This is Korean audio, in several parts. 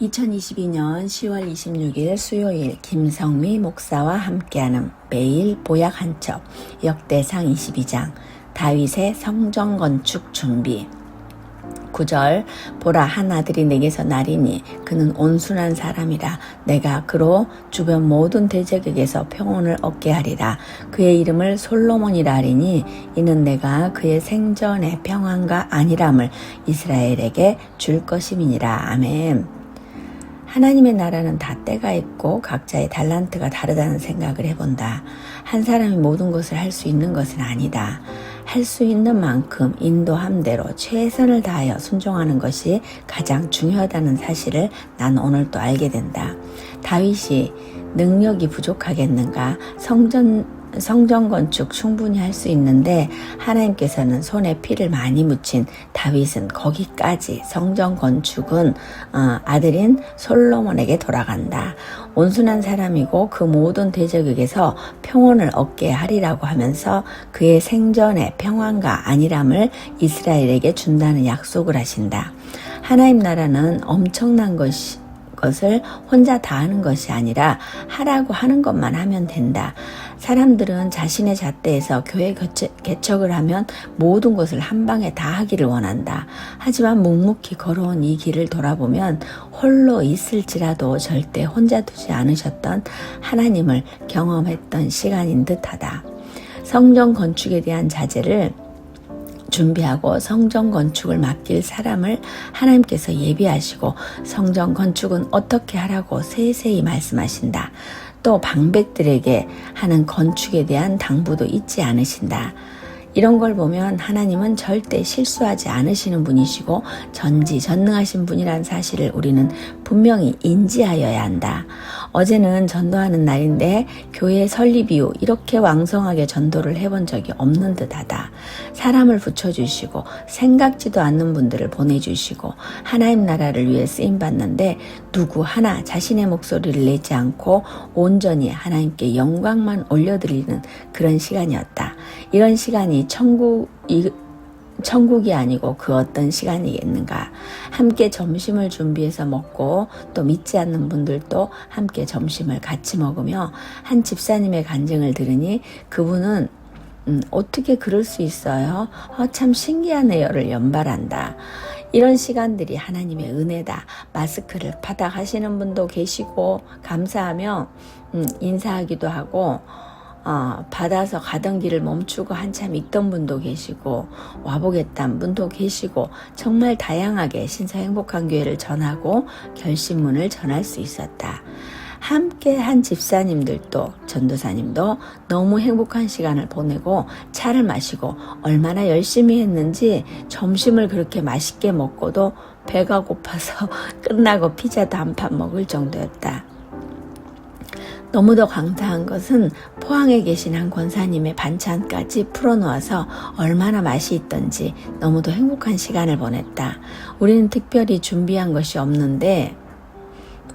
2022년 10월 26일 수요일 김성미 목사와 함께하는 매일 보약 한 첩 역대상 22장 다윗의 성전 건축 준비. 9절 보라 한 아들이 내게서 나리니 그는 온순한 사람이라 내가 그로 주변 모든 대적에게서 평온을 얻게 하리라. 그의 이름을 솔로몬이라 하리니 이는 내가 그의 생전의 평안과 안일함을 이스라엘에게 줄 것임이니라. 아멘 하나님의 나라는 다 때가 있고 각자의 달란트가 다르다는 생각을 해본다. 한 사람이 모든 것을 할 수 있는 것은 아니다. 할 수 있는 만큼 인도함대로 최선을 다하여 순종하는 것이 가장 중요하다는 사실을 난 오늘 또 알게 된다. 다윗이 능력이 부족하겠는가? 성전 성전 건축 충분히 할 수 있는데 하나님께서는 손에 피를 많이 묻힌 다윗은 거기까지 성전 건축은 어, 아들인 솔로몬에게 돌아간다. 온순한 사람이고 그 모든 대적에게서 평온을 얻게 하리라고 하면서 그의 생전의 평안과 안일함을 이스라엘에게 준다는 약속을 하신다. 하나님 나라는 엄청난 것이 것을 혼자 다 하는 것이 아니라 하라고 하는 것만 하면 된다. 사람들은 자신의 잣대에서 교회 개척을 하면 모든 것을 한 방에 다 하기를 원한다. 하지만 묵묵히 걸어온 이 길을 돌아보면 홀로 있을지라도 절대 혼자 두지 않으셨던 하나님을 경험했던 시간인 듯하다. 성전 건축에 대한 자제를 준비하고 성전 건축을 맡길 사람을 하나님께서 예비하시고 성전 건축은 어떻게 하라고 세세히 말씀하신다. 또 방백들에게 하는 건축에 대한 당부도 잊지 않으신다. 이런 걸 보면 하나님은 절대 실수하지 않으시는 분이시고 전지 전능하신 분이라는 사실을 우리는 분명히 인지하여야 한다. 어제는 전도하는 날인데 교회 설립 이후 이렇게 왕성하게 전도를 해본 적이 없는 듯하다. 사람을 붙여주시고 생각지도 않는 분들을 보내주시고 하나님 나라를 위해 쓰임 받는데 누구 하나 자신의 목소리를 내지 않고 온전히 하나님께 영광만 올려드리는 그런 시간이었다. 이런 시간이 천국 천국이 아니고 그 어떤 시간이겠는가. 함께 점심을 준비해서 먹고 또 믿지 않는 분들도 함께 점심을 같이 먹으며 한 집사님의 간증을 들으니 그분은 음, 어떻게 그럴 수 있어요? 어, 참 신기하네요를 연발한다. 이런 시간들이 하나님의 은혜다. 마스크를 파닥 하시는 분도 계시고 감사하며 음, 인사하기도 하고 어, 받아서 가던 길을 멈추고 한참 있던 분도 계시고 와보겠다는 분도 계시고 정말 다양하게 신사 행복한 교회를 전하고 결심문을 전할 수 있었다. 함께 한 집사님들도 전도사님도 너무 행복한 시간을 보내고 차를 마시고 얼마나 열심히 했는지 점심을 그렇게 맛있게 먹고도 배가 고파서 끝나고 피자도 한 판 먹을 정도였다. 너무도 감사한 것은 포항에 계신 한 권사님의 반찬까지 풀어놓아서 얼마나 맛이 있던지 너무도 행복한 시간을 보냈다. 우리는 특별히 준비한 것이 없는데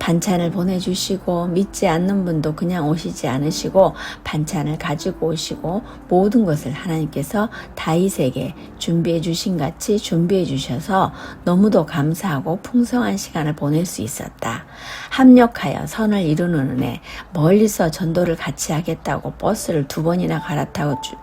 반찬을 보내주시고 믿지 않는 분도 그냥 오시지 않으시고 반찬을 가지고 오시고 모든 것을 하나님께서 다윗에게 준비해 주신 같이 준비해 주셔서 너무도 감사하고 풍성한 시간을 보낼 수 있었다. 합력하여 선을 이루는 은혜 멀리서 전도를 같이 하겠다고 버스를 두 번이나 갈아타고 주,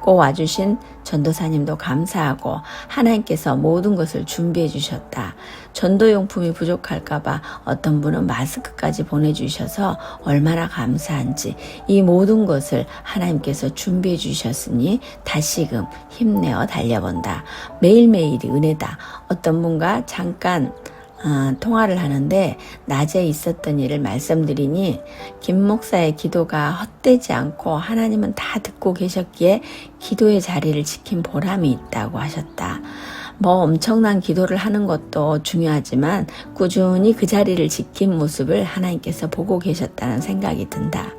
꼭 와주신 전도사님도 감사하고 하나님께서 모든 것을 준비해 주셨다. 전도용품이 부족할까봐 어떤 분은 마스크까지 보내주셔서 얼마나 감사한지 이 모든 것을 하나님께서 준비해 주셨으니 다시금 힘내어 달려본다. 매일매일이 은혜다. 어떤 분과 잠깐 어, 통화를 하는데 낮에 있었던 일을 말씀드리니 김 목사의 기도가 헛되지 않고 하나님은 다 듣고 계셨기에 기도의 자리를 지킨 보람이 있다고 하셨다. 뭐 엄청난 기도를 하는 것도 중요하지만 꾸준히 그 자리를 지킨 모습을 하나님께서 보고 계셨다는 생각이 든다.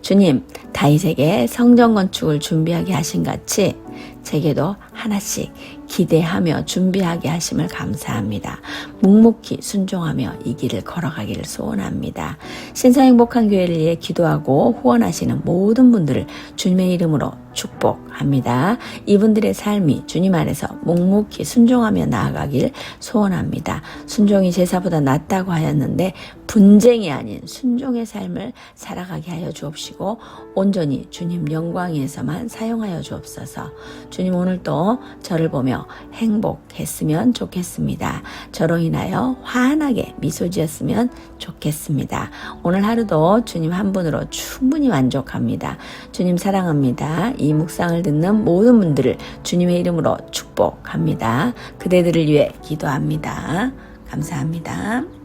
주님, 다윗에게 성전 건축을 준비하게 하신 같이 제게도 하나씩 기대하며 준비하게 하심을 감사합니다. 묵묵히 순종하며 이 길을 걸어가기를 소원합니다. 신사 행복한 교회를 위해 기도하고 후원하시는 모든 분들을 주님의 이름으로 축복합니다. 이분들의 삶이 주님 안에서 묵묵히 순종하며 나아가길 소원합니다. 순종이 제사보다 낫다고 하였는데 분쟁이 아닌 순종의 삶을 살아가게 하여 주옵시고 온전히 주님 영광 위에서만 사용하여 주옵소서. 주님 오늘도 저를 보며 행복했으면 좋겠습니다. 저로 인하여 환하게 미소 지었으면 좋겠습니다. 오늘 하루도 주님 한 분으로 충분히 만족합니다. 주님 사랑합니다. 이 묵상을 듣는 모든 분들을 주님의 이름으로 축복합니다. 그대들을 위해 기도합니다. 감사합니다.